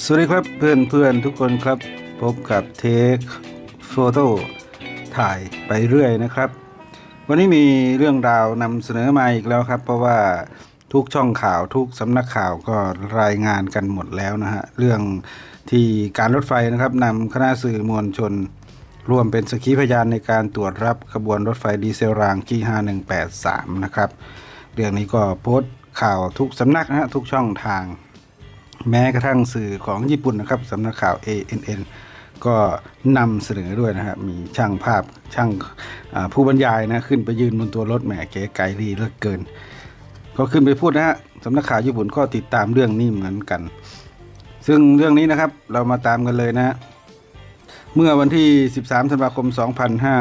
สวัสดีครับเพื่อนเพื่อนทุกคนครับ พบกับเทคโฟโต้ถ่ายไปเรื่อยนะครับ วันนี้มีเรื่องราวนำเสนอมาอีกแล้วครับ เพราะว่าทุกช่องข่าวทุกสำนักข่าวก็รายงานกันหมดแล้วนะฮะ เรื่องที่การรถไฟนะครับนำคณะสื่อมวลชนร่วมเป็นสกีพยานในการตรวจรับขบวนรถไฟดีเซลรางที่ 5183 นะครับ เรื่องนี้ก็โพสต์ข่าวทุกสำนักนะฮะทุกช่องทาง แม้กระทั่งสื่อของญี่ปุ่นนะครับสำนักข่าว ANN ก็นำเสนอด้วยนะครับมีช่างภาพช่างผู้บรรยายนะขึ้นไปยืนบนตัวรถแหมเก๋ไกลดีเหลือเกิน ก็ขึ้นไปพูดนะฮะสำนักข่าวญี่ปุ่นก็ติดตามเรื่องนี้เหมือนกัน ซึ่งเรื่องนี้นะครับเรามาตามกันเลยนะเมื่อวันที่ 13 ธันวาคม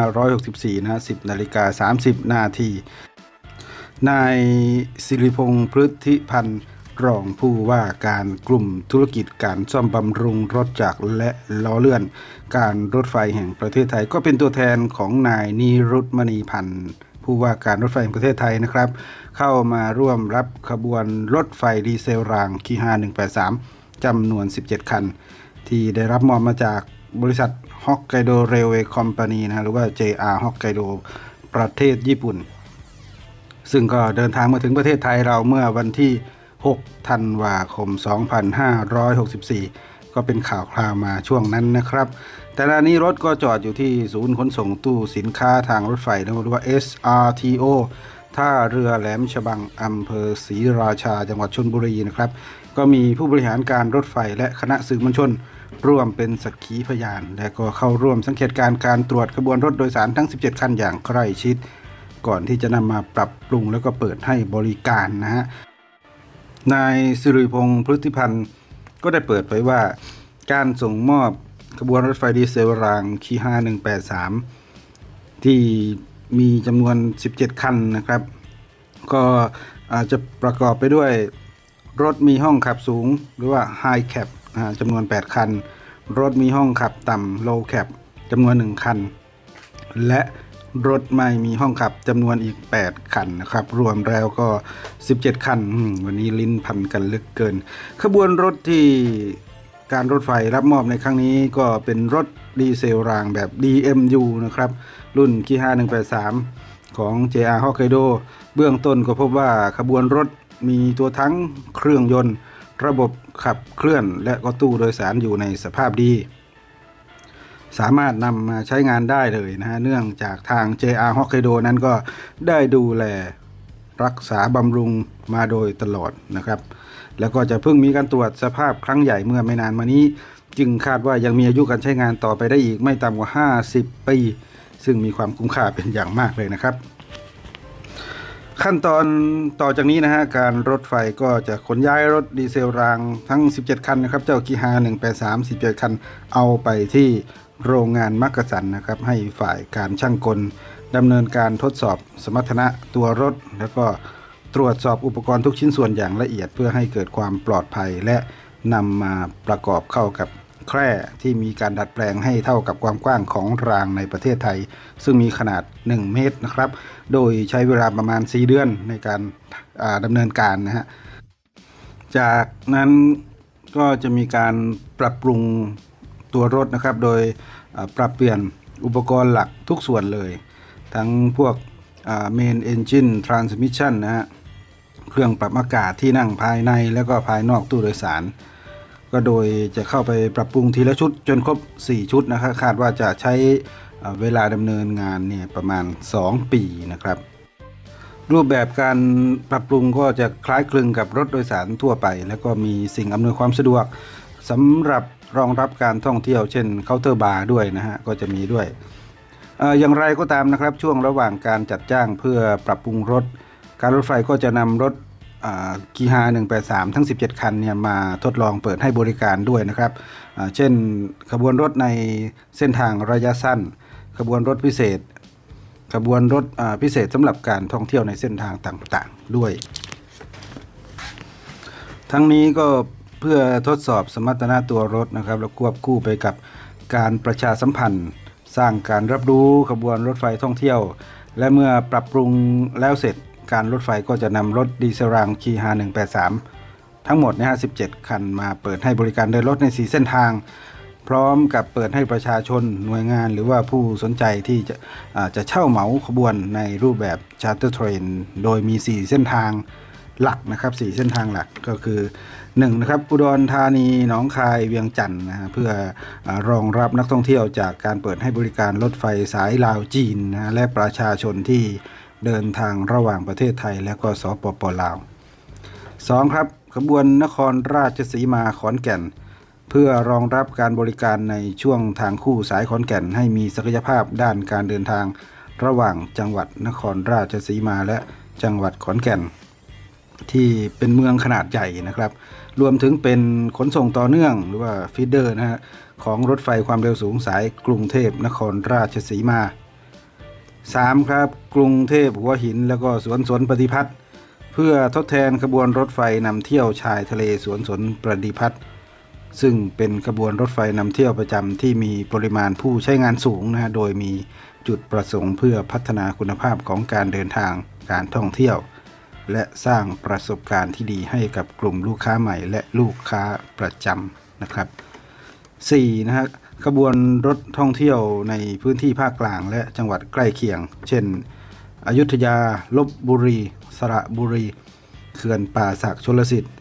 2564 นะฮะ10 นาฬิกา 30 นาที นายสิริพงษ์พฤทธิพันธ์ รองผู้ว่าการกลุ่มธุรกิจการซ่อมบำรุงรถจักรและล้อเลื่อน การรถไฟแห่งประเทศไทย ก็เป็นตัวแทนของนายนิรุตมณีพันธ์ผู้ว่าการรถไฟแห่งประเทศไทยนะครับ เข้ามาร่วมรับขบวนรถไฟดีเซลรางคีฮา183จำนวน 17 คัน ที่ได้รับมอบมาจากบริษัทฮอกไกโดเรลเวย์คอมพานีนะฮะหรือว่า JR ฮอกไกโดประเทศญี่ปุ่น ซึ่งก็เดินทางมาถึงประเทศไทยเราเมื่อวันที่ 6 ธันวาคม 2564 ก็เป็นข่าวคราวมาช่วงนั้นนะครับ แต่ละนี้รถก็จอดอยู่ที่ศูนย์ขนส่งตู้สินค้าทางรถไฟนะหรือว่า SRTO ท่าเรือแหลมฉบังอำเภอศรีราชาจังหวัดชลบุรีนะครับ ก็มีผู้บริหารการรถไฟและคณะสื่อมวลชน ร่วมเป็นสักขีพยาน และก็เข้าร่วมสังเกตการ์การตรวจขบวนรถโดยสารทั้ง 17 คันอย่างใกล้ชิด ก่อนที่จะนำมาปรับปรุงแล้วก็เปิดให้บริการนะฮะ นายสิริพงษ์พฤติพันธ์ก็ได้เปิดเผยว่า การส่งมอบขบวนรถไฟดีเซลรางคี5183ที่มีจำนวน 17 คันนะครับ ก็อาจจะประกอบไปด้วยรถมีห้องขับสูงหรือว่า High Cap จำนวน 8 คัน รถมีห้องขับต่ำ Low Cap จำนวน 1 คัน และ รถไม่มีห้องขับจำนวนอีก 8 คันนะครับ รวมแล้วก็ 17 คัน วันนี้ลิ้นพันกันลึกเกิน ขบวนรถที่การรถไฟรับมอบในครั้งนี้ก็เป็นรถดีเซลรางแบบ DMU นะครับ รุ่นคี5183 ของ JR Hokkaido เบื้องต้นก็พบว่าขบวนรถมีตัวทั้งเครื่องยนต์ ระบบขับเคลื่อนและก็ตู้โดยสารอยู่ในสภาพดี สามารถนำมาใช้งานได้เลยนะฮะเนื่องจากทาง JR Hokkaido นั้นก็ได้ดูแลรักษาบำรุงมาโดยตลอดนะครับ แล้วก็จะเพิ่งมีการตรวจสภาพครั้งใหญ่เมื่อไม่นานมานี้ จึงคาดว่ายังมีอายุการใช้งานต่อไปได้อีกไม่ต่ำกว่า 50 ปี ซึ่งมีความคุ้มค่าเป็นอย่างมากเลยนะครับ ขั้นตอนต่อจากนี้นะฮะการรถไฟก็จะขนย้ายรถดีเซลรางทั้ง 17 คันนะครับ เจ้ากีฮา183 17 คันเอาไปที่ โรงงานมักกะสันนะครับ ให้ฝ่ายการช่างกลดำเนินการทดสอบสมรรถนะตัวรถ แล้วก็ตรวจสอบอุปกรณ์ทุกชิ้นส่วนอย่างละเอียดเพื่อให้เกิดความปลอดภัยและนำมาประกอบเข้ากับแคร่ที่มีการดัดแปลงให้เท่ากับความกว้างของรางในประเทศไทย ซึ่งมีขนาด 1 เมตรนะครับ โดยใช้เวลาประมาณ 4 เดือนในการอ่าดำเนินการนะฮะจากนั้นก็จะมีการปรับปรุง ตัวรถนะครับ โดยปรับเปลี่ยนอุปกรณ์หลักทุกส่วนเลย ทั้งพวกเมนเอนจินทรานสมิชชั่นนะฮะเครื่องปรับอากาศที่นั่งภายในแล้วก็ภายนอกตู้โดยสาร ก็โดยจะเข้าไปปรับปรุงทีละชุดจนครบ 4 ชุดนะครับคาดว่าจะใช้เวลาดำเนินงานเนี่ยประมาณ 2 ปีนะครับ รูปแบบการปรับปรุงก็จะคล้ายคลึงกับรถโดยสารทั่วไป แล้วก็มีสิ่งอำนวยความสะดวกสำหรับ รองรับการท่องเที่ยวเช่นเคาน์เตอร์บาร์ด้วยนะฮะก็จะมีด้วยอย่างไรก็ตามนะครับช่วงระหว่างการจัดจ้างเพื่อปรับปรุงรถ การรถไฟก็จะนำรถกีฮา183 ทั้ง 17 คันเนี่ยมาทดลองเปิดให้บริการด้วยนะครับเช่นขบวนรถในเส้นทางระยะสั้น ขบวนรถพิเศษ ขบวนรถพิเศษสำหรับการท่องเที่ยวในเส้นทางต่างๆด้วย ทั้งนี้ก็ เพื่อทดสอบสมรรถนะตัวรถนะครับ แล้วควบคู่ไปกับการประชาสัมพันธ์ สร้างการรับรู้ขบวนรถไฟท่องเที่ยว และเมื่อปรับปรุงแล้วเสร็จการรถไฟก็จะนำรถดีเซลรางคีฮา183 ทั้งหมดนะฮะ17 คันมาเปิดให้บริการเดินรถใน 4 เส้นทาง พร้อมกับเปิดให้ประชาชนหน่วยงานหรือว่าผู้สนใจที่จะจะเช่าเหมาขบวนในรูปแบบ Charter Train โดยมี 4 เส้นทางหลักนะครับ 4 เส้นทางหลักก็คือ 1นะครับอุดรธานีหนองคายเวียงจันทร์นะฮะเพื่อรองรับนักท่องเที่ยวจากการเปิดให้บริการรถไฟสายลาวจีนนะและประชาชนที่เดินทางระหว่างประเทศไทยและก็สปปลาว 2. ครับขบวนนครราชสีมาขอนแก่น เพื่อรองรับการบริการในช่วงทางคู่สายขอนแก่น ให้มีศักยภาพด้านการเดินทางระหว่างจังหวัดนครราชสีมาและจังหวัดขอนแก่น ที่เป็นเมืองขนาดใหญ่นะครับ รวมถึงเป็นขนส่งต่อเนื่องหรือว่าฟีเดอร์นะฮะของรถไฟความเร็วสูงสายกรุงเทพนครราชสีมา 3. ครับกรุงเทพหัวหินแล้วก็สวนสนปฏิพัฒน์เพื่อทดแทนขบวนรถไฟนำเที่ยวชายทะเลสวนสนประดิพัฒน์ซึ่งเป็นขบวนรถไฟนำเที่ยวประจำที่มีปริมาณผู้ใช้งานสูงนะฮะโดยมีจุดประสงค์เพื่อพัฒนาคุณภาพของการเดินทางการท่องเที่ยว และสร้างประสบการณ์ที่ดีให้กับกลุ่มลูกค้าใหม่ และลูกค้าประจำนะครับ 4. นะฮะขบวนรถท่องเที่ยวในพื้นที่ภาคกลางและจังหวัดใกล้เคียง เช่น อยุธยา ลบบุรี สระบุรี เขื่อนป่าสักชลสิทธิ์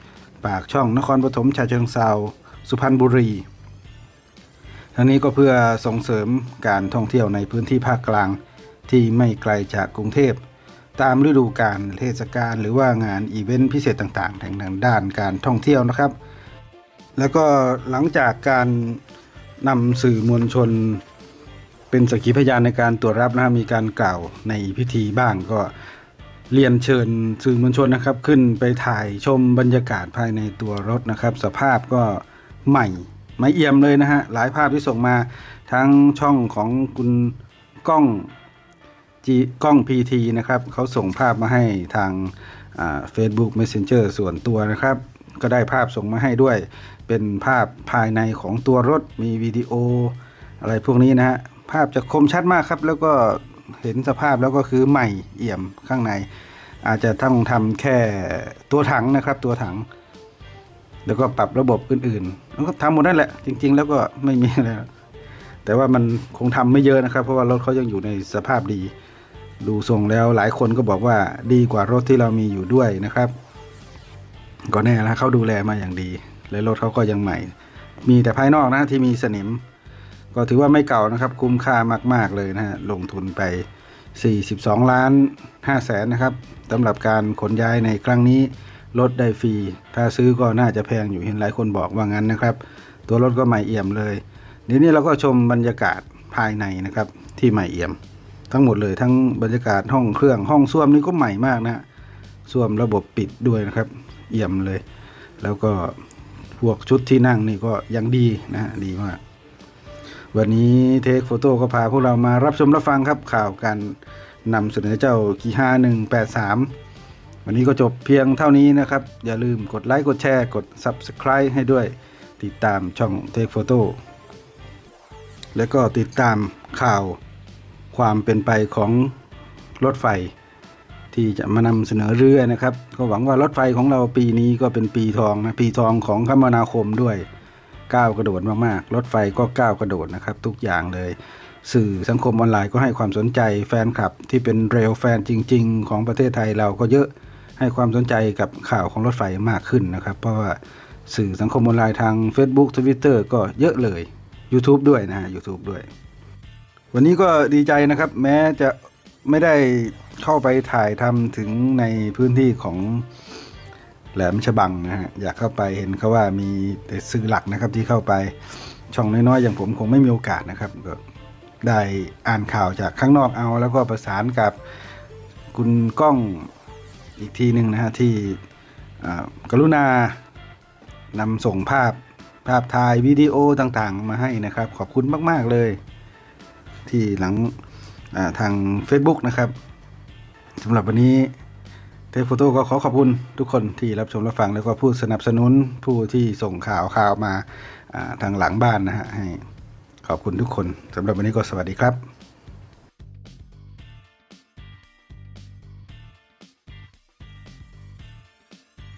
ปากช่องนครปฐมชาเชิงเซาสุพรรณบุรี ทั้งนี้ก็เพื่อส่งเสริมการท่องเที่ยวในพื้นที่ภาคกลางที่ไม่ไกลจากกรุงเทพ ตามฤดูกาลเทศกาลหรือว่างานอีเวนต์พิเศษต่างๆทางด้านการท่องเที่ยวนะครับ แล้วก็หลังจากการนำสื่อมวลชน เป็นสกขีพยานในการตรวจรับนะฮะมีการกล่าวในพิธีบ้างก็เรียนเชิญสื่อมวลชนนะครับ ขึ้นไปถ่ายชมบรรยากาศภายในตัวรถนะครับ สภาพก็ใหม่ไม่เอี่ยมเลยนะฮะหลายภาพที่ส่งมาทั้งช่องของคุณก้อง จีกล้อง PT นะครับเขาส่งภาพมาให้ทางเฟซบุ๊ก Messenger ส่วนตัวนะครับ ก็ได้ภาพส่งมาให้ด้วย เป็นภาพภายในของตัวรถมีวิดีโอ อะไรพวกนี้นะฮะภาพจะคมชัดมากครับ แล้วก็เห็นสภาพแล้วก็คือใหม่เอี่ยมข้างใน อาจจะต้องทำแค่ตัวถังนะครับ ตัวถัง แล้วก็ปรับระบบอื่นๆแล้วก็ทำหมดนั่นแหละ จริง ๆ แล้วก็ไม่มีอะไรแต่ว่ามันคงทำไม่เยอะนะครับ เพราะว่ารถเขายังอยู่ในสภาพดี ดูทรงแล้วหลายคนก็บอกว่าดีกว่ารถที่เรามีอยู่ด้วยนะครับ ก็แน่ล้วเขาดูแลมาอย่างดี และรถเขาก็ยังใหม่ มีแต่ภายนอกนะที่มีสนิม ก็ถือว่าไม่เก่านะครับ คุ้มค่ามาก ๆเลยนะฮะลงทุนไป 42 ล้าน5แสนนะครับสำหรับการขนย้ายในครั้งนี้รถได้ฟรี ถ้าซื้อก็น่าจะแพงอยู่เห็นหลายคนบอกว่างั้นนะครับ ตัวรถก็ใหม่เอี่ยมเลยเดี๋ยวนี้เราก็ชมบรรยากาศภายในนะครับที่ใหม่เอี่ยม ทั้งหมดเลยทั้งบรรยากาศห้องเครื่องห้องส้วมนี่ก็ใหม่มากนะส้วมระบบปิดด้วยนะครับ เอี่ยมเลย แล้วก็พวกชุดที่นั่งนี่ก็ยังดีนะดีมาก วันนี้เทคโฟโต้ก็พาพวกเรามารับชมรับฟังครับข่าวการนำเสนอเจ้ากีห้าหนึ่งแปดสามวันนี้ก็จบเพียงเท่านี้นะครับ อย่าลืมกดไลค์กดแชร์กด Subscribe ให้ด้วย ติดตามช่องเทคโฟโต้แล้วก็ติดตามข่าว ความเป็นไปของรถไฟ ที่จะมานำเสนอเรื่อยนะครับ ก็หวังว่ารถไฟของเราปีนี้ก็เป็นปีทองนะปีทองของคมนาคมด้วยก้าวกระโดดมากๆ รถไฟก็ก้าวกระโดดนะครับ ทุกอย่างเลย สื่อสังคมออนไลน์ก็ให้ความสนใจแฟนคลับ ที่เป็นเรลแฟนจริง ๆ ของประเทศไทยเราก็เยอะให้ความสนใจกับข่าวของรถไฟมากขึ้นนะครับ เพราะว่าสื่อสังคมออนไลน์ทาง Facebook Twitter ก็เยอะเลย YouTube ด้วยนะฮะ YouTube ด้วย วันนี้ก็ดีใจนะครับ แม้จะไม่ได้เข้าไปถ่ายทำถึงในพื้นที่ของแหลมฉบังนะฮะอยากเข้าไปเห็นเขาว่ามีแต่สื่อหลักนะครับที่เข้าไปช่องน้อยๆอย่างผมคงไม่มีโอกาสนะครับก็ได้อ่านข่าวจากข้างนอกเอา แล้วก็ประสานกับคุณก้องอีกทีหนึ่งนะฮะที่กรุณานำส่งภาพภาพถ่ายวิดีโอต่างๆ มาให้นะครับ ขอบคุณมาก ๆ เลย ที่หลังทาง Facebook นะครับสำหรับวันนี้เทปโฟโต้ก็ขอขอบคุณทุกคนที่รับชมรับฟังแล้วก็ผู้สนับสนุนผู้ที่ส่งข่าวข่าวมาาทางหลังบ้านนะฮะให้ขอบคุณทุกคนสำหรับวันนี้ก็สวัสดีครับ